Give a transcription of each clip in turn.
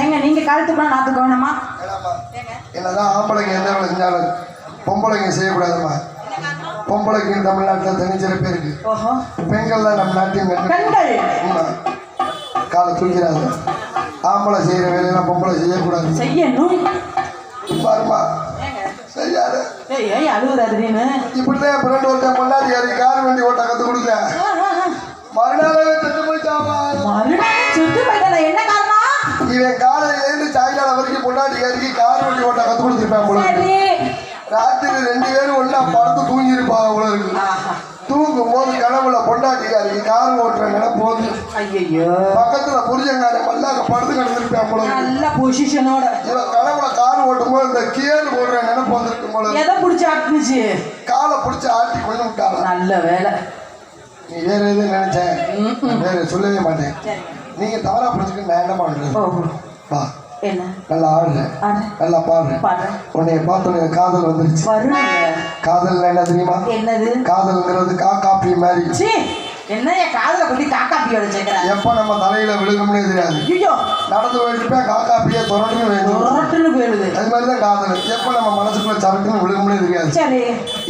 ஏங்க நீங்க நாத்துக்க வேணாமா? ஏடாம்மா, என்னதான் ஆம்பளைங்க வேலை செஞ்சாலும் பொம்பளைங்க செய்யக்கூடாதும்மா. பொம்பளைக்கு தமிழ்நாட்டில் தனிச்சிறப்பு இருக்கு ஓஹோ. பெண்கள் தான் நம்ம ஆமா. காலை தூக்கிறாங்க ஆம்பளை செய்யற வேலையெல்லாம் பொம்பளை செய்யக்கூடாது. செய்யணும். பாருமா திடீர்னு? இப்படிதான் ஃப்ரெண்ட் ஒருத்தன் பொண்டாட்டி கார் வண்டி ஓட்ட கத்து கொடுக்க யாருக்கு கார் வண்டி ஓட்ட கத்து கொடுத்துருப்பான் போல ராத்திரி ரெண்டு பேரும் ஒண்ணா படுத்து போல இருக்கு. ஆஹா. தூங்கும் போது கனவுல பொண்டாட்டிக்காரிக்கு கார் ஓட்டுற நினைப்பு போது ஐயோ பக்கத்துல புரிஞ்சங்கார மல்லாக்க படுத்து கிடந்திருப்பான் போல. நல்ல பொசிஷனோட. இவன் கனவுல கார் ஓட்டும் போது இந்த கியர் ஓடுற நினைப்பு வந்திருக்கும் போல. எதை பிடிச்சி ஆட்டுனுச்சு? காலை பிடிச்சி ஆட்டி கொண்டு விட்டாங்க நல்ல வேலை. நீ வேற எதுவும் நினைச்சேன் நான் வேற சொல்லவே மாட்டேன். நீங்க தவறா புரிஞ்சுக்க நான் என்ன பண்றது ஓஹோ. வா. என்ன? நல்லா ஆடுற ஆடு. நல்லா பாடுறேன் உன்னைய பார்த்தோன்னே காதல் வந்துருச்சு. காதல் என்ன தெரியுமா? என்னது? காதல்ங்கிறது கா காப்பி மாதிரி. சீ என்ன என் காதுல கொட்டி காக்காப்பி அடிச்சுக்கிற எப்போ நம்ம தலையில விழுகும்னே தெரியாது. ஐயோ! நடந்து போயிட்டு காக்காப்பியே தொடர்ந்து வேண்டும் ரொட்டுன்னு போயிடுது அது மாதிரி தான் காதல். எப்போ நம்ம மனசுக்குள்ள சரட்டுன்னு விழுகும்னே தெரியாது. சரி.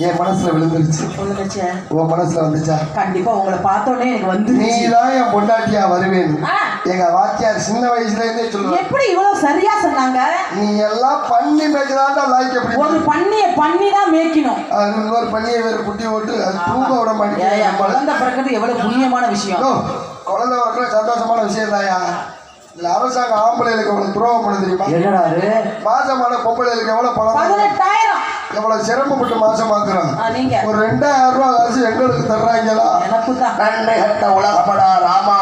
என் மனசுல விழுந்துருச்சு. ஒண்ணு உன் மனசுல வந்துச்சா? கண்டிப்பா உங்களை பார்த்தோன்னே எனக்கு நீ தான் என் பொண்டாட்டியா வருவேன் எங்க வாத்தியார் சின்ன வயசுல இருந்தே சொல்லுவார். எப்படி இவ்வளவு சரியா சொன்னாங்க? நீ எல்லாம் பண்ணி மேய்க்கிறாண்டா லாய்க்கு எப்படி ஒரு பண்ணிய பண்ணி தான் மேய்க்கணும். அது இன்னொரு பண்ணியை வேற குட்டி ஓட்டு அது தூங்க விட மாட்டேங்குது குழந்தை பிறக்கிறது எவ்வளவு புண்ணியமான விஷயம். குழந்தை வரக்குள்ள சந்தோஷமான விஷயம் தாயா இல்ல அரசாங்கம் ஆம்பளைகளுக்கு எவ்வளவு துரோகம் பண்ண தெரியுமா என்னடாரு மாசமான பொம்பளைகளுக்கு எவ்வளவு பணம் பதினெட்டாயிரம். எவ்வளவு சிரமப்பட்டு மாசமாக்குறோம் ஆ, நீங்க. ஒரு ரெண்டாயிரம் ரூபாய் காசு எங்களுக்கு தர்றாங்களா? எனக்கு தான் கட்ட உலகப்படா ராமா.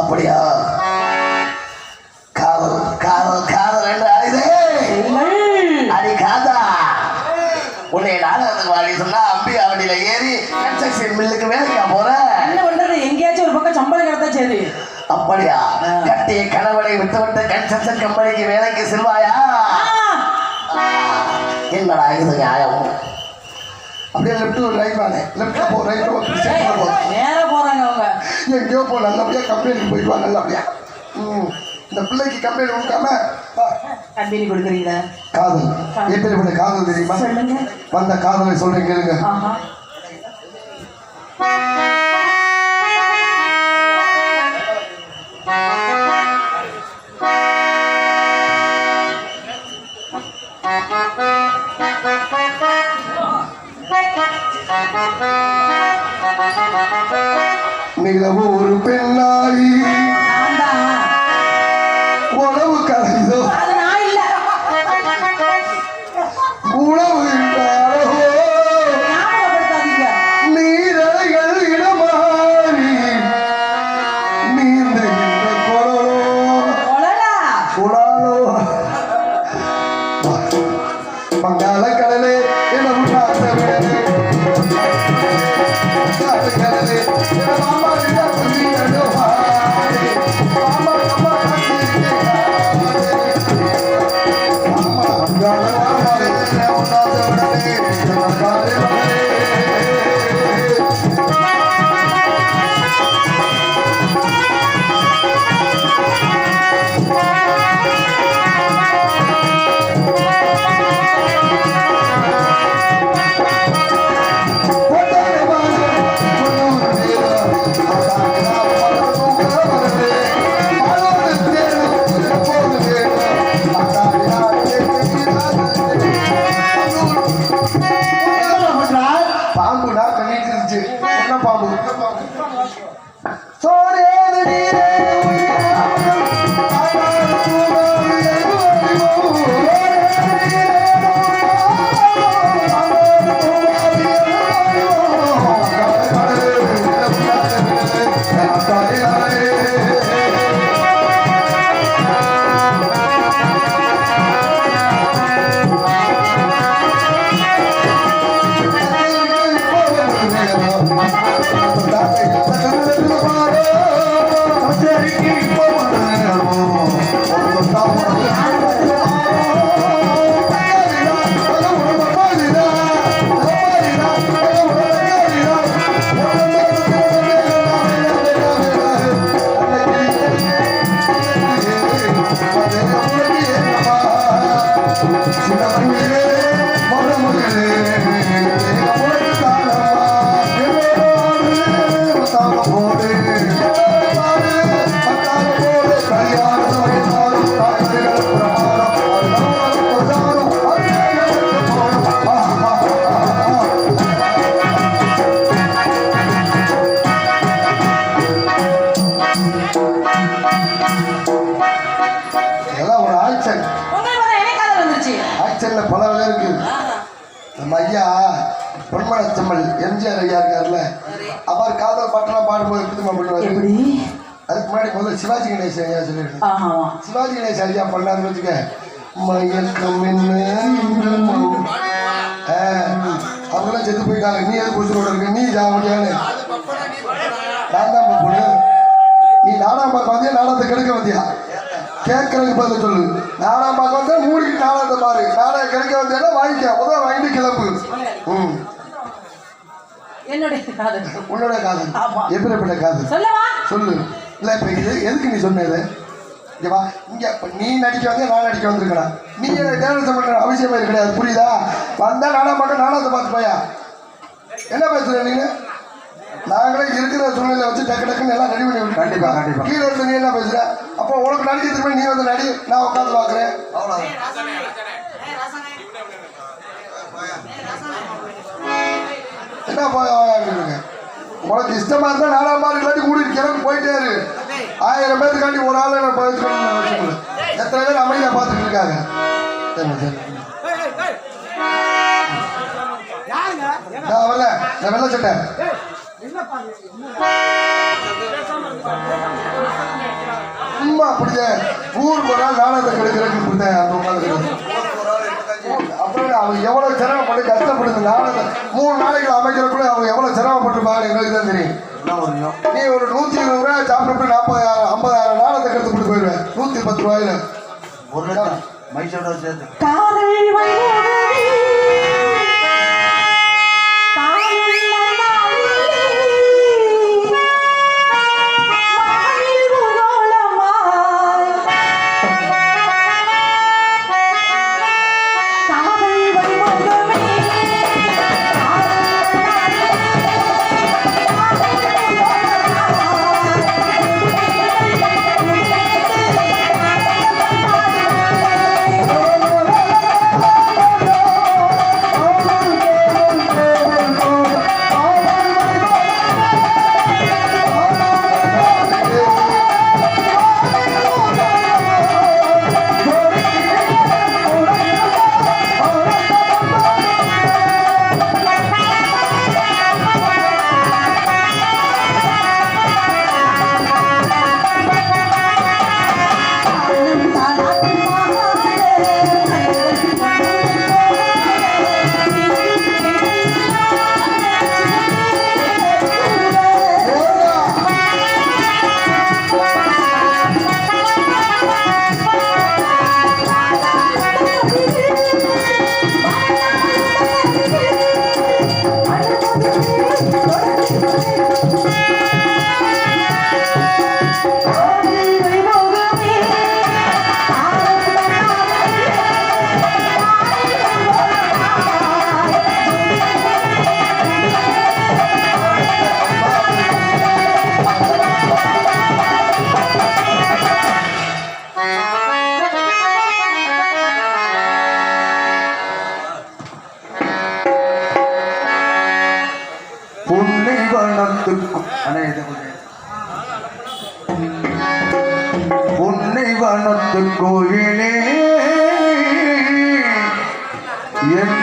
அப்படியா? உன்னை நாடகத்துக்கு வாடி சொன்னா அம்பி அவடியில ஏறி கன்ஸ்ட்ரக்ஷன் மில்லுக்கு வேலைக்கா போற? என்ன பண்றது? எங்கேயாச்சும் ஒரு பக்கம் சம்பளம் கிடைத்தா சரி. அப்படியா? கட்டிய கணவனை விட்டு விட்டு கன்ஸ்ட்ரக்ஷன் கம்பெனிக்கு வேலைக்கு செல்வாயா? என்னடா இது நியாயம்? அப்படியே லெஃப்ட் ஒரு ரைட் வாங்க லெஃப்ட்ல போ ரைட் போ. நேரா போறாங்க அவங்க. எங்கேயோ போ நல்லபடியா கம்பெனிக்கு போயிட்டு வா நல்லபடியா இந்த பிள்ளைக்கு கம்பெனி கொடுக்காம. கம்பெனி கொடுக்குறீங்க காதல். எப்படிப்பட்ட காதல் தெரியுமா? வந்த காதலை சொல்றேன் கேளுங்க. நிலவு ஒரு பெண்ணாகி అందరికి ஆக்ஷன்ல பல வகை இருக்கு. நம்ம ஐயா பொன்மனச்சம்மல் எம்ஜிஆர் ஐயா இருக்கார்ல அவர் காதல் பாட்டெல்லாம் பாடும்போது எப்படி பண்ணுவாரு. அதுக்கு முன்னாடி முதல்ல சிவாஜி கணேசன் ஐயா சொல்லியிருக்கேன் ஆமா சிவாஜி கணேசன் ஐயா பண்ணாருன்னு வச்சுக்க மயக்கம் அவங்கெல்லாம் செத்து போயிட்டாங்க. நீ எது புதுசோட இருக்க? நீ ஜாமடியானு நான் தான் பொண்ணு நீ நாடகம் பார்க்க வந்தியா நாடகத்தை கெடுக்க வந்தியா கேட்கறதுக்கு பதில் சொல்லு. நாடகம் பார்க்க வந்தா மூடிக்கிட்டு நாடகத்தை பாரு. நாடகம் கெடுக்க வந்தியா வாங்கிக்க. முதல்ல வாங்கிட்டு கிளம்பு. ம். என்னுடைய காதல். உன்னோட காதல். எப்படிப்பட்ட காதல்? சொல்லவா? சொல்லு. இல்லை இப்போ இது எதுக்கு நீ சொன்னது? இங்க வா. இங்க நீ நடிக்க வந்து நான் நடிக்க வந்திருக்கேன்? நீ தேவரசம் பண்ற அவசியமே கிடையாது. புரியுதா? வந்தா நானா பார்க்க நாடகத்தை பார்த்து போயா? என்ன பேசுற நீங்க நாங்களே இருக்கிற சூழ்நிலை வச்சு டக்கு டக்குன்னு எல்லாம் ரெடி பண்ணி கண்டிப்பா, கண்டிப்பா. கீழே இருந்து நீ என்ன பேசுற? அப்போ உனக்கு நடிக்கிறதுக்கு முன்னாடி நீ வந்து நடி நான் உட்காந்து பார்க்குறேன். என்ன போயிருங்க உனக்கு இஷ்டமா இருந்தா நாலா மாதிரி இல்லாட்டி கூட்டிட்டு கிளம்பி போயிட்டே இரு. ஆயிரம் பேருக்காண்டி ஒரு ஆளை நான் பதிச்சுக்கணும்னு அவசியம் இல்லை எத்தனை பேர் அமைதியா பார்த்துட்டு இருக்காங்க? சரி, சரி. நான் வரல. நான் வெள்ள சட்டை. சும்மா அப்படியே ஊருக்கு ஒரு நாள் நாடகத்தை கெடுக்கிறதுக்கு கொடுத்தேன் அந்த உட்காந்து அப்புறம் அவங்க எவ்வளவு சிரமப்பட்டு கஷ்டப்படுது நாடகம் மூணு நாளைக்கு அமைக்கிறக்குள்ள அவங்க எவ்வளவு சிரமப்பட்டிருப்பாங்க எங்களுக்கு தான் தெரியும். நீ ஒரு நூத்தி இருபது ரூபாய் சாப்பிட்டு நாற்பதாயிரம் ஐம்பதாயிரம் நாளத்தை கெடுத்து கொடுத்து போயிடுவேன். நூத்தி பத்து ரூபாயில. ஒரு காதல் வைபோகமே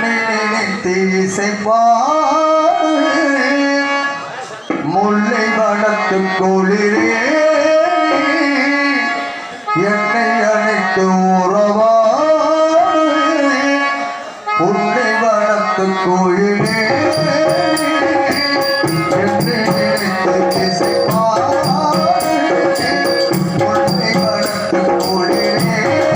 என்னை நினைத்து இசைப்பாடு முல்லை வனத்து கோயிலே என்னை அழைத்து உறவாடு புன்னை வனத்து கோயிலே என்னை நினைத்து இசைப்பாடு முல்லை வனத்து கோயிலே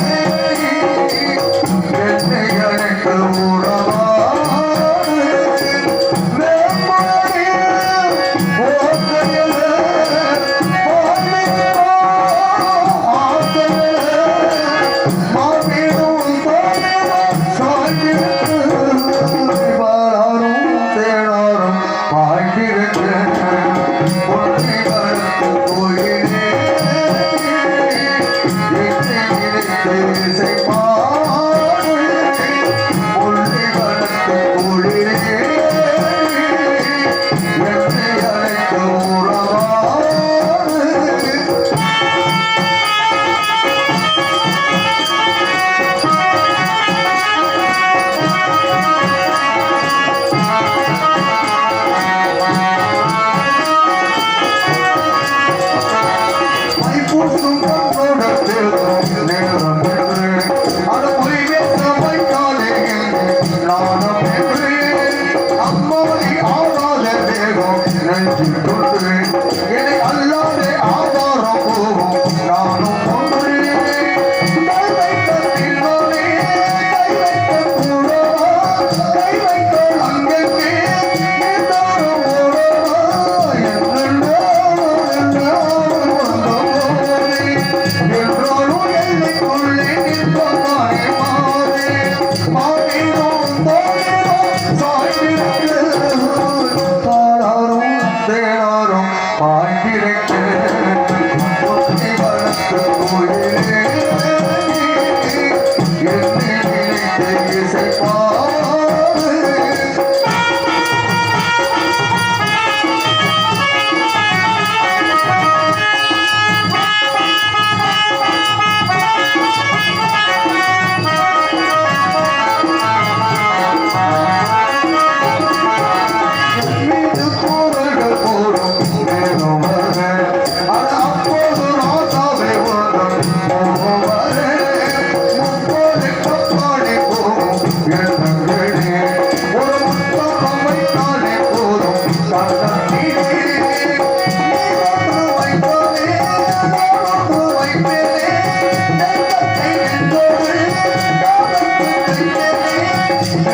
Thank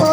you.